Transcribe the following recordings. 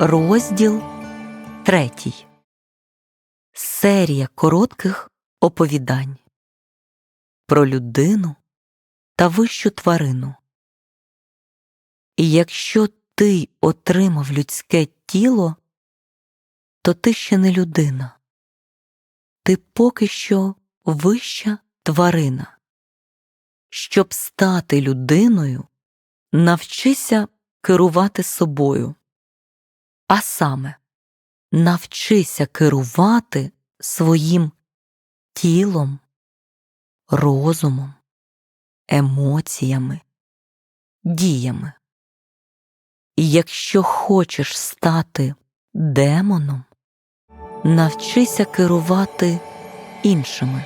Розділ третій. Серія коротких оповідань про людину та вищу тварину. І якщо ти отримав людське тіло, то ти ще не людина. Ти поки що вища тварина. Щоб стати людиною, навчися керувати собою. А саме, навчися керувати своїм тілом, розумом, емоціями, діями. І якщо хочеш стати демоном, навчися керувати іншими.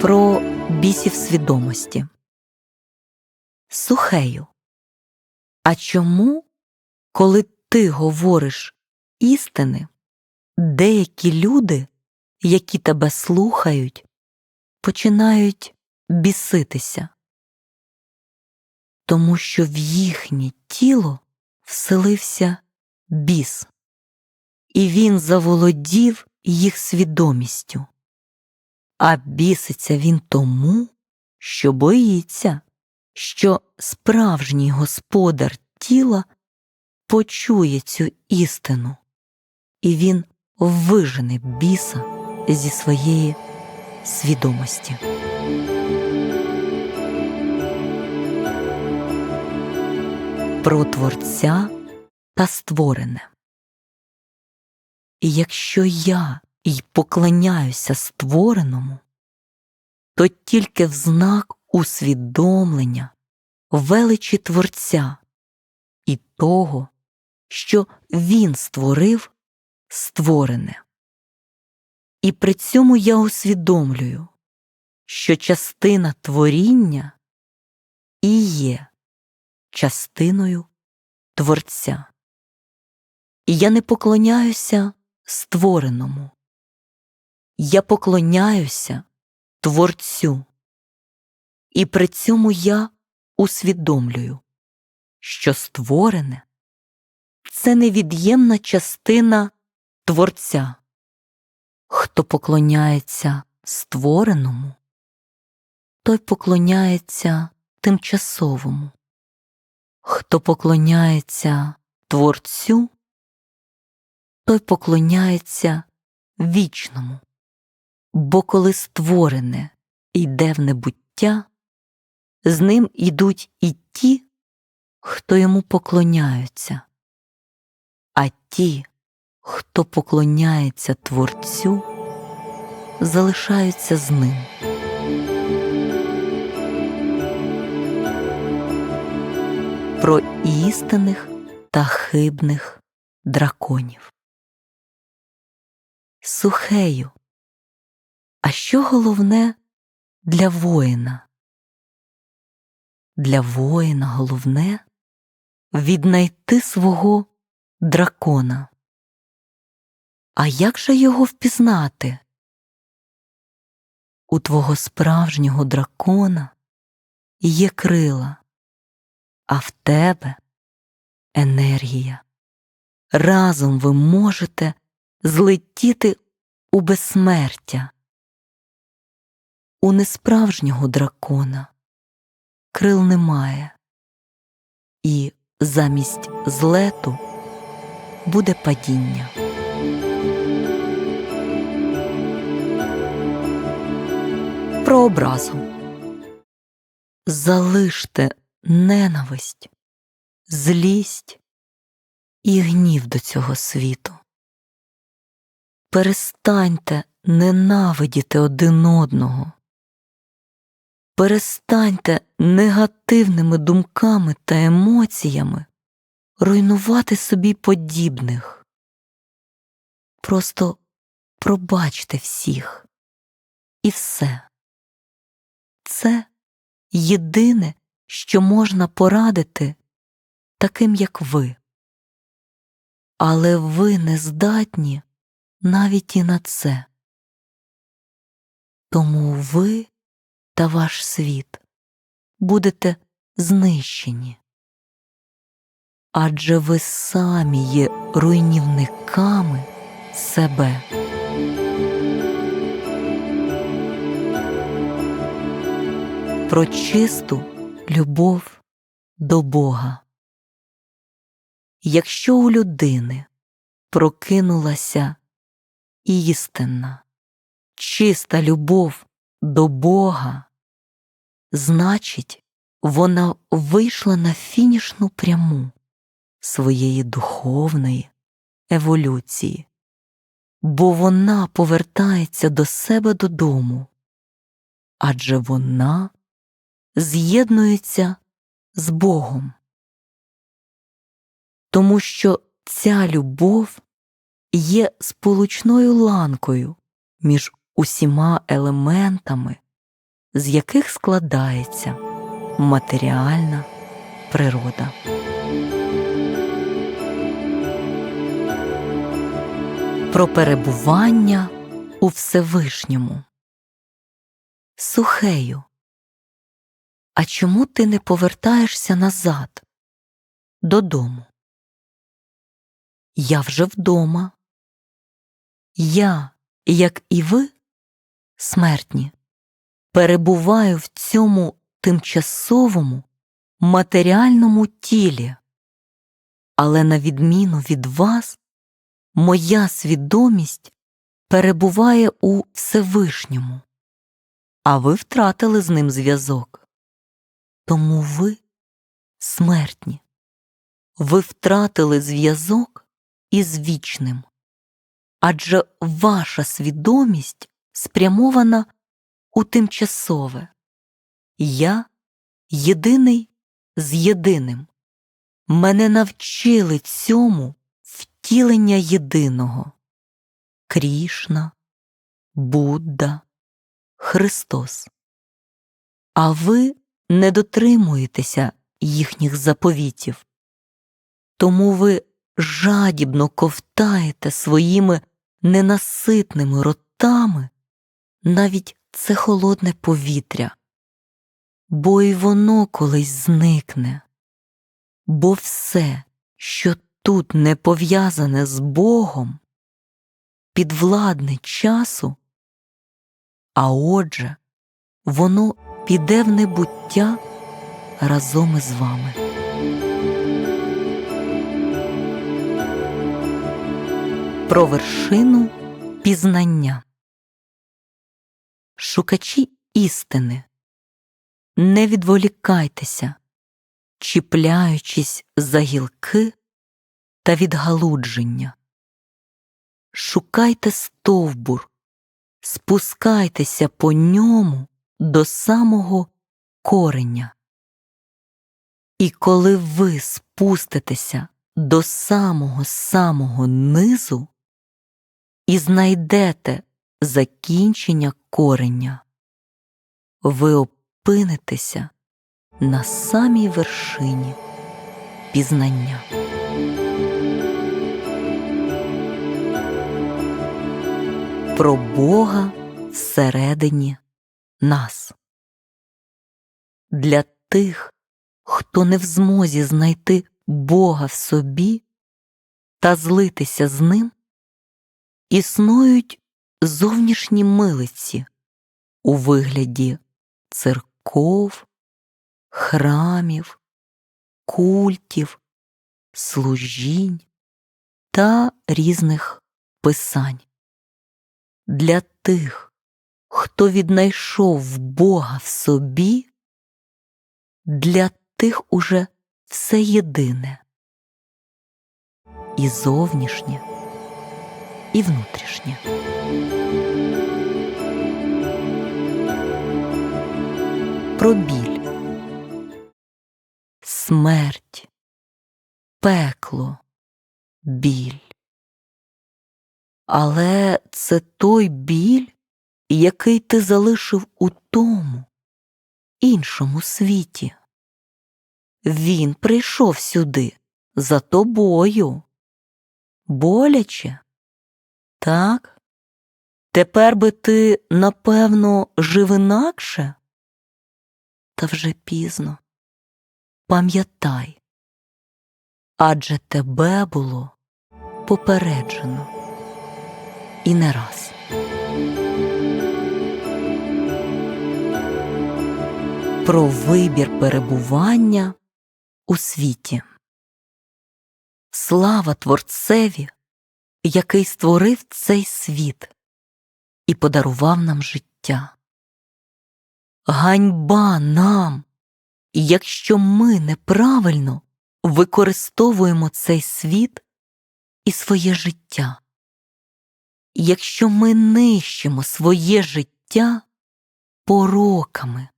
Про бісів свідомості. Сухею. А чому, коли ти говориш істини, деякі люди, які тебе слухають, починають біситися? Тому що в їхнє тіло вселився біс, і він заволодів їх свідомістю. А біситься він тому, що боїться, що справжній господар тіла почує цю істину, і він вижене біса зі своєї свідомості. Про творця та створене. І якщо я й поклоняюся створеному, то тільки в знак усвідомлення величі Творця і того, що Він створив створене. І при цьому я усвідомлюю, що частина творіння і є частиною Творця. І я не поклоняюся створеному. Я поклоняюся Творцю. І при цьому я усвідомлюю, що створене це невід'ємна частина Творця. Хто поклоняється створеному, той поклоняється тимчасовому. Хто поклоняється Творцю, той поклоняється вічному. Бо коли створене йде в небуття, з ним ідуть і ті, хто йому поклоняються, а ті, хто поклоняється Творцю, залишаються з ним. Про істинних та хибних драконів. Сухею. А що головне для воїна? Для воїна головне віднайти свого дракона. А як же його впізнати? У твого справжнього дракона є крила, а в тебе енергія. Разом ви можете злетіти у безсмертя. У несправжнього дракона крил немає, і замість злету буде падіння. Про образу залиште ненависть, злість і гнів до цього світу. Перестаньте ненавидіти один одного. Перестаньте негативними думками та емоціями руйнувати собі подібних. Просто пробачте всіх і все. Це єдине, що можна порадити таким, як ви. Але ви не здатні навіть і на це. Тому ви та ваш світ будете знищені. Адже ви самі є руйнівниками себе. Про чисту любов до Бога. Якщо у людини прокинулася істинна, чиста любов до Бога, значить, вона вийшла на фінішну пряму своєї духовної еволюції, бо вона повертається до себе додому, адже вона з'єднується з Богом. Тому що ця любов є сполучною ланкою між усіма елементами, з яких складається матеріальна природа. Про перебування у Всевишньому. Сухею. А чому ти не повертаєшся назад додому? Я вже вдома. Я, як і ви, смертні, перебуваю в цьому тимчасовому матеріальному тілі, але на відміну від вас, моя свідомість перебуває у Всевишньому, а ви втратили з ним зв'язок. Тому ви смертні, ви втратили зв'язок із вічним, адже ваша свідомість спрямована у тимчасове. Я єдиний з єдиним. Мене навчили цьому втілення єдиного Крішна, Будда, Христос. А ви не дотримуєтеся їхніх заповітів, тому ви жадібно ковтаєте своїми ненаситними ротами навіть це холодне повітря, бо й воно колись зникне, бо все, що тут не пов'язане з Богом, підвладне часу, а отже, воно піде в небуття разом із вами. Про вершину пізнання. Шукачі істини. Не відволікайтеся, чіпляючись за гілки та відгалудження. Шукайте стовбур, спускайтеся по ньому до самого кореня. І коли ви спуститеся до самого самого низу і знайдете закінчення кореня, ви опинитеся на самій вершині пізнання. Про Бога всередині нас. Для тих, хто не в змозі знайти Бога в собі та злитися з ним, існують зовнішні милиці у вигляді церков, храмів, культів, служінь та різних писань. Для тих, хто віднайшов Бога в собі, для тих уже все єдине і зовнішнє, і внутрішнє. Про біль, смерть, пекло, біль. Але це той біль, який ти залишив у тому іншому світі. Він прийшов сюди за тобою. Боляче? Так? Тепер би ти, напевно, жив інакше? Та вже пізно. пам'ятай, адже тебе було попереджено і не раз. Про вибір перебування у світі. Слава Творцеві, який створив цей світ і подарував нам життя. Ганьба нам, якщо ми неправильно використовуємо цей світ і своє життя. Якщо ми нищимо своє життя пороками,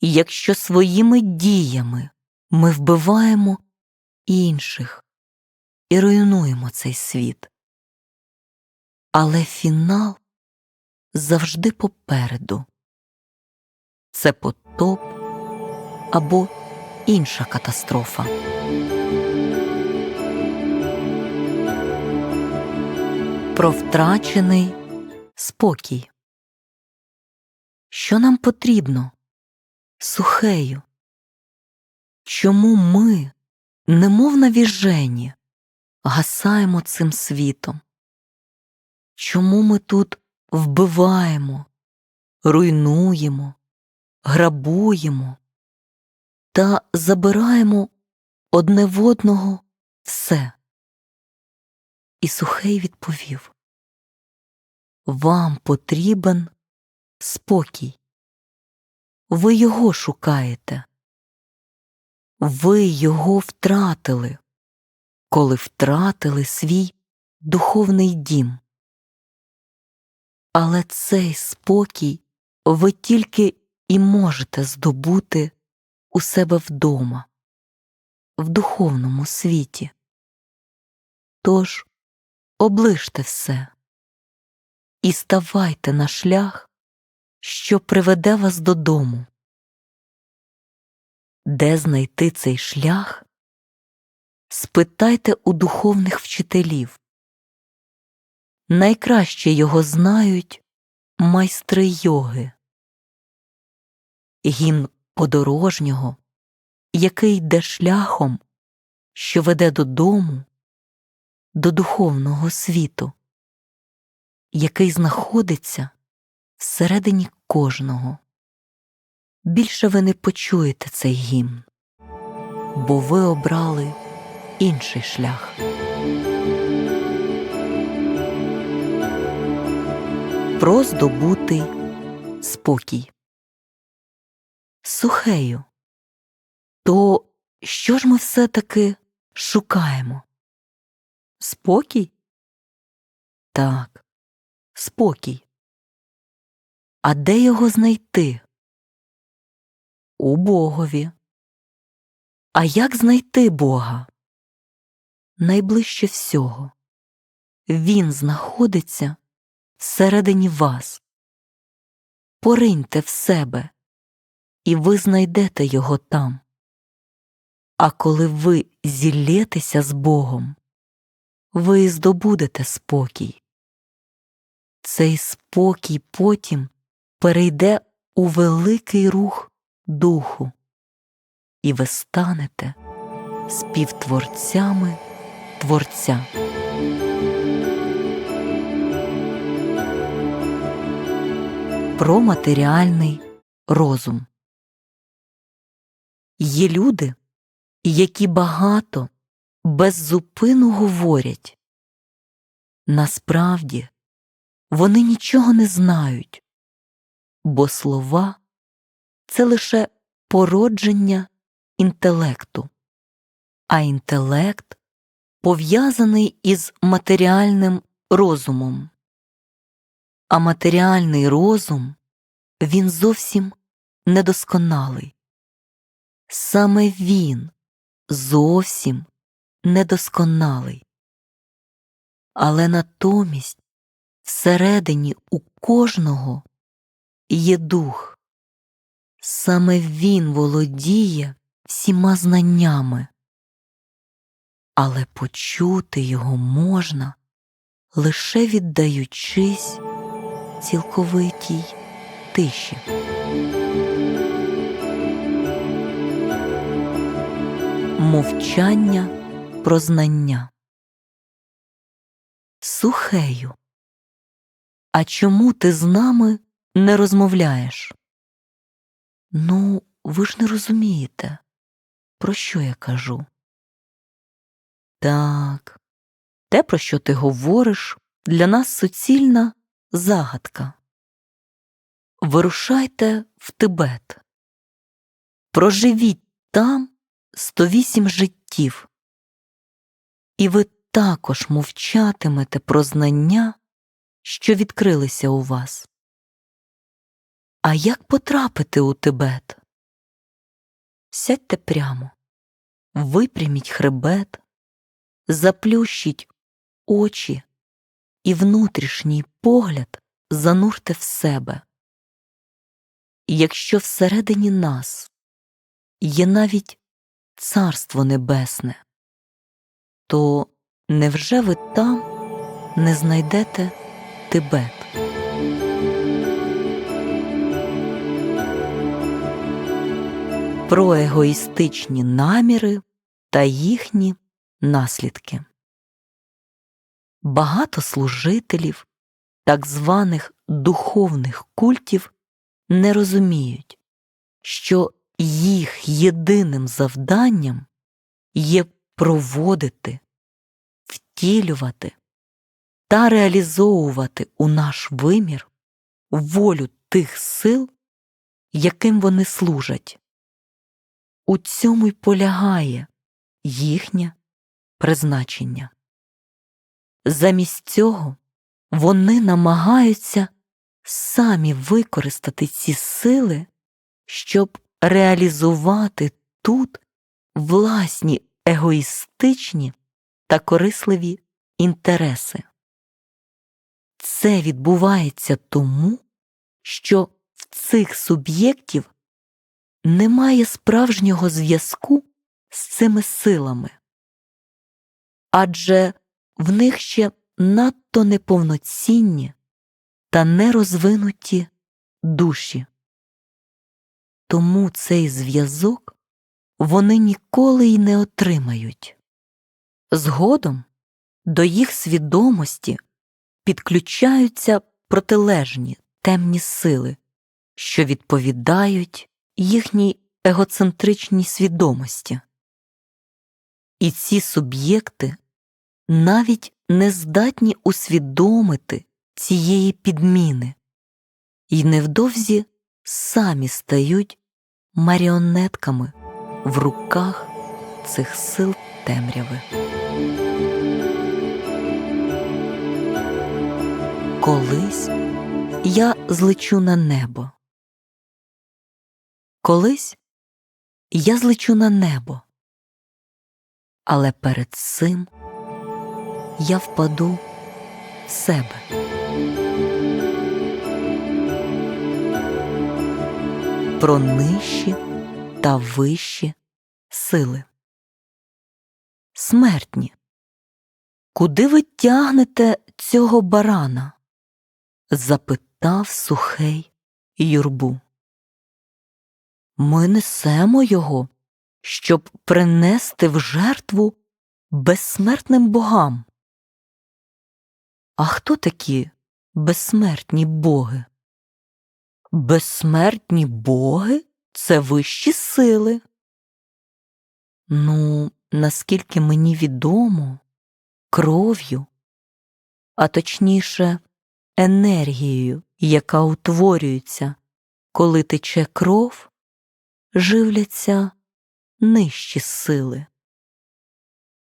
якщо своїми діями ми вбиваємо інших і руйнуємо цей світ. Але фінал завжди попереду це потоп або інша катастрофа. Про втрачений спокій. Що нам потрібно сухею? Чому ми, немов навіжені, гасаємо цим світом? Чому ми тут вбиваємо, руйнуємо, грабуємо та забираємо одне в одного все? І сухий відповів Вам потрібен спокій. Ви його шукаєте. Ви його втратили, коли втратили свій духовний дім. Але цей спокій ви тільки і можете здобути у себе вдома, в духовному світі. Тож оближте все і ставайте на шлях, що приведе вас додому. Де знайти цей шлях? Спитайте у духовних вчителів. Найкраще його знають майстри йоги. Гімн подорожнього, який йде шляхом, що веде додому, до духовного світу, який знаходиться всередині кожного. Більше ви не почуєте цей гімн, бо ви обрали інший шлях. Про здобутий спокій. Сухею. То що ж ми все таки шукаємо? Спокій? Так, спокій. А де його знайти? У Богові. А як знайти Бога? Найближче всього. Він знаходиться всередині вас. Пориньте в себе, і ви знайдете його там. А коли ви зіллєтеся з Богом, ви здобудете спокій. Цей спокій потім перейде у великий рух духу, і ви станете співтворцями Творця. Про матеріальний розум. Є люди, які багато без зупину говорять. Насправді вони нічого не знають, бо слова це лише породження інтелекту, а інтелект пов'язаний із матеріальним розумом. А матеріальний розум він зовсім недосконалий. Саме він зовсім недосконалий. Але натомість всередині у кожного є дух. Саме він володіє всіма знаннями, але почути його можна лише віддаючись цілковитій тиші. Мовчання про знання. Сухею. А чому ти з нами не розмовляєш? Ну, ви ж не розумієте, про що я кажу. Так, те, про що ти говориш, для нас суцільна загадка. Вирушайте в Тибет. Проживіть там 108 життів, і ви також мовчатимете про знання, що відкрилися у вас. А як потрапити у Тибет? Сядьте прямо, випряміть хребет, заплющіть очі і внутрішній погляд занурте в себе. Якщо всередині нас є навіть Царство Небесне, то невже ви там не знайдете Тибет? Про егоїстичні наміри та їхні наслідки. Багато служителів так званих духовних культів не розуміють, що їх єдиним завданням є проводити, втілювати та реалізовувати у наш вимір волю тих сил, яким вони служать. У цьому й полягає їхнє призначення. Замість цього вони намагаються самі використати ці сили, щоб реалізувати тут власні егоїстичні та корисливі інтереси. Це відбувається тому, що в цих суб'єктів немає справжнього зв'язку з цими силами, адже в них ще надто неповноцінні та нерозвинуті душі. Тому цей зв'язок вони ніколи й не отримають. Згодом до їх свідомості підключаються протилежні темні сили, що відповідають їхній егоцентричній свідомості. І ці суб'єкти навіть не здатні усвідомити цієї підміни, і невдовзі самі стають маріонетками в руках цих сил темряви. Колись я злечу на небо. Колись я злечу на небо, але перед цим я впаду в себе. Про нижчі та вищі сили. Смертні. Куди ви тягнете цього барана? запитав сухий юрбу. Ми несемо його, щоб принести в жертву безсмертним богам. А хто такі безсмертні боги? Безсмертні боги це вищі сили. Ну, наскільки мені відомо, кров'ю, а точніше, енергією, яка утворюється, коли тече кров, живляться нижчі сили.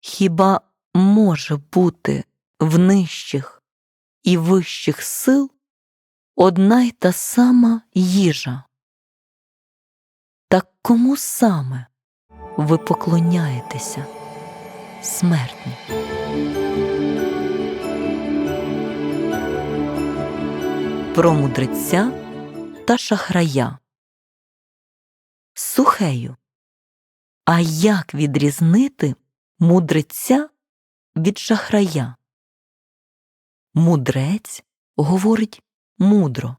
Хіба може бути в нижчих і вищих сил одна й та сама їжа? Так кому саме ви поклоняєтеся, смертні? Про мудреця та шахрая. Сухею. А як відрізнити мудреця від шахрая? Мудрець говорить мудро.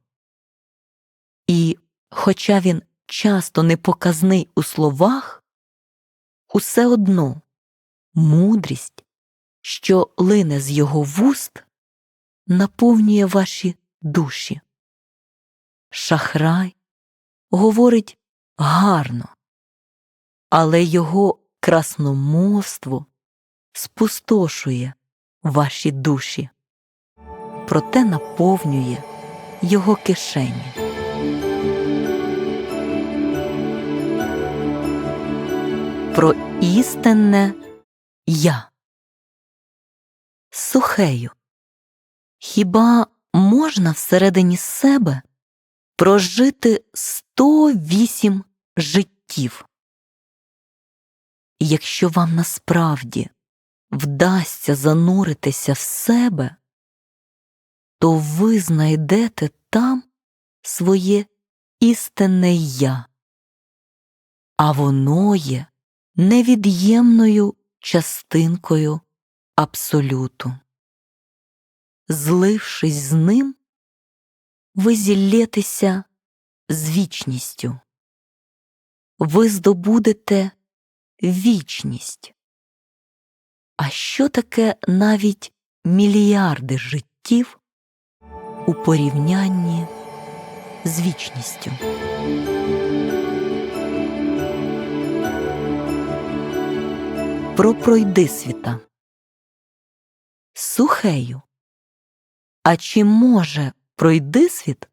І, хоча він часто непоказний у словах, усе одно мудрість, що лине з його вуст, наповнює ваші душі. Шахрай говорить гарно, але його красномовство спустошує ваші душі, проте наповнює його кишені. Про істинне я. Сухею. Хіба можна всередині себе прожити 108 життів? Якщо вам насправді вдасться зануритися в себе, то ви знайдете там своє істинне я, а воно є невід'ємною частинкою абсолюту. Злившись з ним, ви зіллєтеся з вічністю, ви здобудете вічність. А що таке навіть мільярди життів у порівнянні з вічністю? Про пройдисвіта. Сухею. А чи може пройдисвіт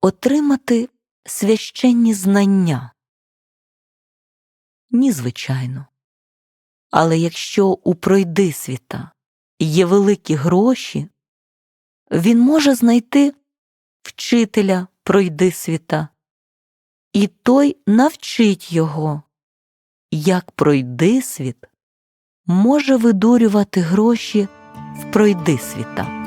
отримати священні знання? Ні, звичайно. Але якщо у пройдисвіта є великі гроші, він може знайти вчителя пройдисвіта, і той навчить його, як пройдисвіт може видурювати гроші в пройдисвіта.